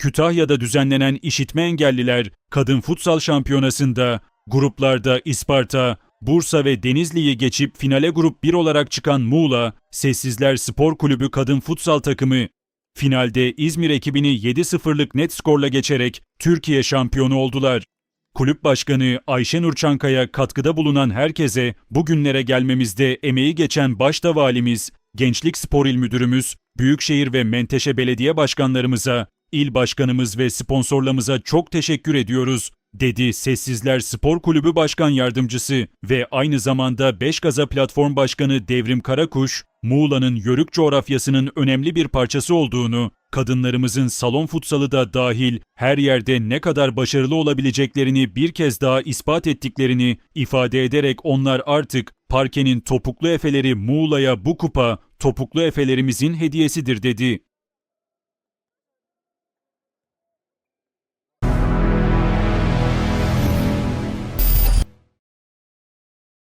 Kütahya'da düzenlenen işitme engelliler kadın futsal şampiyonasında gruplarda İsparta, Bursa ve Denizli'yi geçip finale grup 1 olarak çıkan Muğla, Sessizler Spor Kulübü kadın futsal takımı finalde İzmir ekibini 7-0'lık net skorla geçerek Türkiye şampiyonu oldular. Kulüp Başkanı Ayşenur Çankaya katkıda bulunan herkese bugünlere gelmemizde emeği geçen başta valimiz, Gençlik Spor İl Müdürümüz, Büyükşehir ve Menteşe Belediye Başkanlarımıza, il başkanımız ve sponsorlarımıza çok teşekkür ediyoruz, dedi Sessizler Spor Kulübü Başkan Yardımcısı ve aynı zamanda Beşgaza Platform Başkanı Devrim Karakuş, Muğla'nın yörük coğrafyasının önemli bir parçası olduğunu, kadınlarımızın salon futsalı da dahil her yerde ne kadar başarılı olabileceklerini bir kez daha ispat ettiklerini ifade ederek onlar artık parkenin topuklu efeleri Muğla'ya bu kupa topuklu efelerimizin hediyesidir dedi.